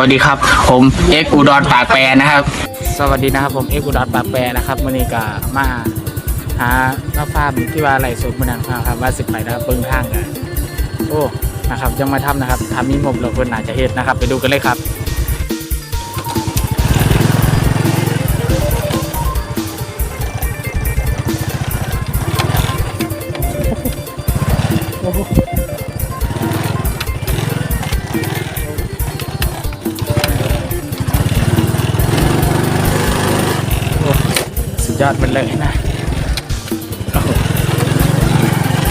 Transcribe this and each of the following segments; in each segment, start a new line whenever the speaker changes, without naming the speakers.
วัสดีครับ ผมเอ็กอุดรปากแปรนะครับ
สวัสดีนะครับผมเอกอุดรปากแปรนะครับมื่อนี้ก็มาหาน้าฟาร์มที่ว่าไหลสุดมื่อนั้นครับว่าสิบไปนะครับเบิ้งทางกันโอ้นะครับยังมาทำนะครับทำมีงบเราคนอาจจะเฮ็ดนะครับ ไปดูกันเลยครับสุด ยอดมันเลยนะ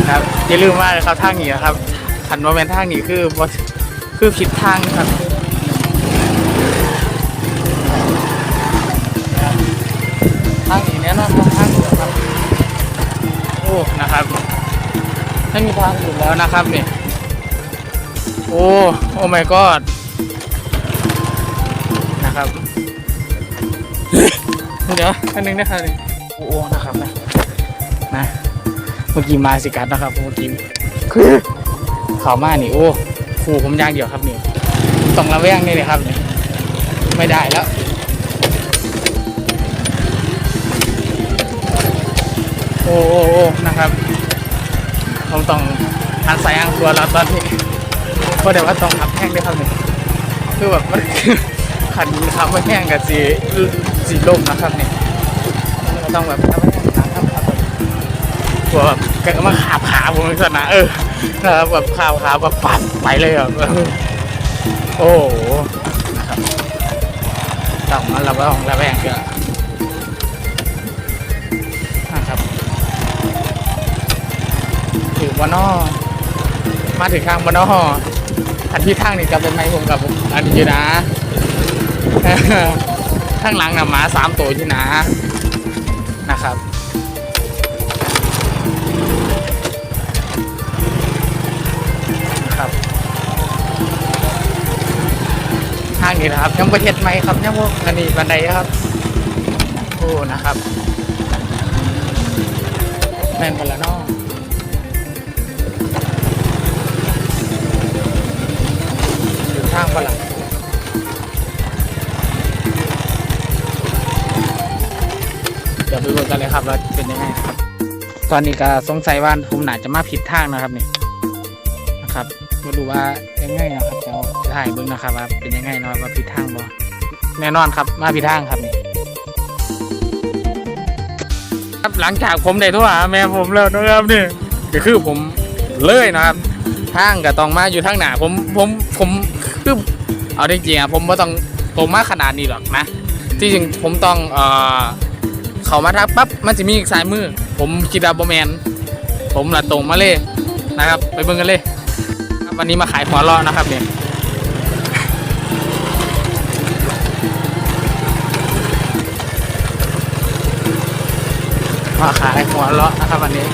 ครับอย่าลืมว่าครับทางนี้นะครับขันว่าเป็นทางนี้คือคือผิดทางครับทางนี้แน่นอนว่าทางนี้ครับโอ้นะครับไม่มีทางอื่นแล้วนะครับเนี่ยโอ้โอ้ my god นะครับ เดี๋ยวอันนึงนะครับโอ้โหนะครับนะนะเมื่อกี้มาสิกัดนะครับเมื่อกี้คือข่าวมานี่โอ้ขู่ผมอย่างเดียวครับนี่ต้องระแวงนี่เลยครับนี่ไม่ได้แล้วโอ้โอ้โอ้นะครับผมต้องหันสายอ่างตัวแล้วตอนนี้เพราะเดี๋ยวว่าต้องขับแห้งด้วยครับนี่คือแบบมัน ขันขับไม่แห้งกับสีสีลมนะครับเนี่ก็ต้องแบบขับแห้งนะครับครับแบบกลัวแบบก็มาขาบขาผมลักษณะเออนะครับแบบขาบขาแบบปัดไปเลยแบบเออโอ้โหนะครับต้องมาระวังระแวงเกินนะครับถึงวันนอมาถึงข้างวันนออันที่ทางนี่จะเป็นไม้ผมกับอันนี้นะ ข้างหลังนะหมาสามตัวที่นะนะครับครับทางนี้นะครับยังประเทศไหมครับยังพวกอันนี้บันไดครับโอ้นะครับแม่นกันแล้วเนาะอยู่ทางฝรั่ง ดี๋ยวไปดูกันเลยครับว่าเป็นยังไงครับ ตอนนี้ก็สงสัยว่าผมหนาจะมาผิดทางนะครับนี่นะครับมาดูว่ายังไงนะครับเดี๋ยวถ่ายเบิ่งนะครับว่าเป็นยังไงเนาะว่าผิดทางบ่แน่นอนครับมาผิดทางครับนี่ครับหลังจากผมได้โทรหาแม่ผมแล้วนะครับนี่ก็คือผมเลยนะครับทางก็ต้องมาอยู่ทางหนาผมผมผมคือเอาจริงๆอะผมไม่ต้องตรงมาขนาดนี้หรอกนะที่จริงผมต้องเอ่อ เขามาทักปั๊บมันจะมีอีกสายมือ ผมคิดว่าบแมน ผมหละตรงมาเลยนะครับ ไปเบิ่งกันเลยครับวันนี้มาขายหัวเราะนะครับเนี่ยมาขายหัวเราะนะครับวันนี้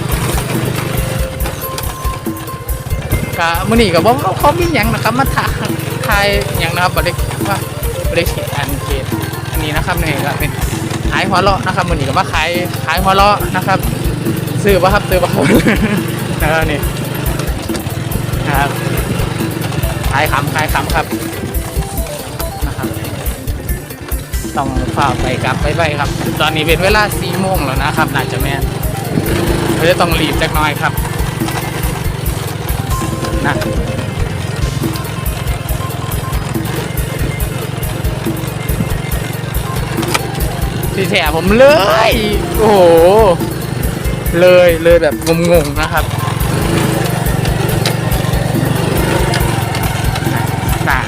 กะมื่อนี้กับว่าเขามีอย่างนะครับมาถ่ายถ่ายอย่างนะครับบริว่าบริเขตอันเขตอันนี้นะครับเนี่ยก็เป็น ขายหัวเราะนะครับมือนี้ก็มาขายขายหัวเราะนะครับซื้อป่ะครับซื้อป่ะครับนะครับนี่นะครับขายขำขายขำครับนะครับต้องฝาไปกลับไปไปครับ ตอนนี้เป็นเวลาสี่โมงแล้วนะครับน่าจะแม่เราจะต้องรีบจักน่อยครับนะ ที่แถผมเลย โอ้โห เลยเลยแบบงงๆนะครับน่ะ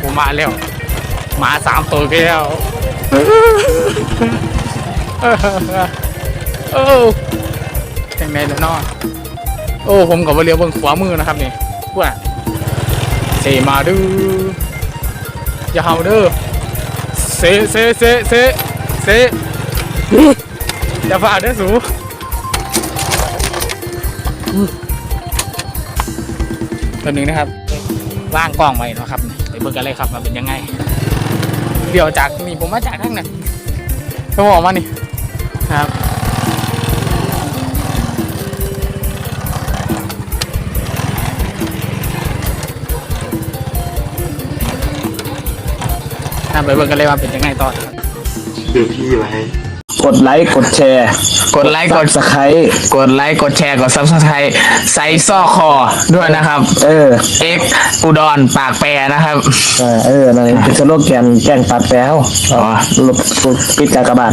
ผมมาแล้วหมาสามตัวแล้วโอ้ยังไงแล้วเนาะโอ้ ผมกับว่าเลี้ยวบนขวามือนะครับนี่พวกเซมาดูอย่าเห่าเด้อเซเซเซเซ เซอย่าฝ่าเด้อสูตัวหนึ่งนะครับว่างกล้องไว้เนาะครับไปเบิ่งกันเลยครับว่าเป็นยังไง เดี๋ยวจากนี่ผมมาจากทางไหนผมออกมานี่ครับ
ไปเบิ่งกันเลยว่าเป็นยังไงต่อนะครับ
ดูพี่ไว้
กดไลค์กดแชร์
กดไลค์กด
สไครต์
กดไลค์กดแชร์กดซับสไครต์ใส่ซอกคอด้วยนะครับ
เออ
X อุดรปากแปรนะครับ
เออเออนั่นเป็นสโลแกนแกล้งปัดแปลว
อ๋อ
ลบปิดกากบาท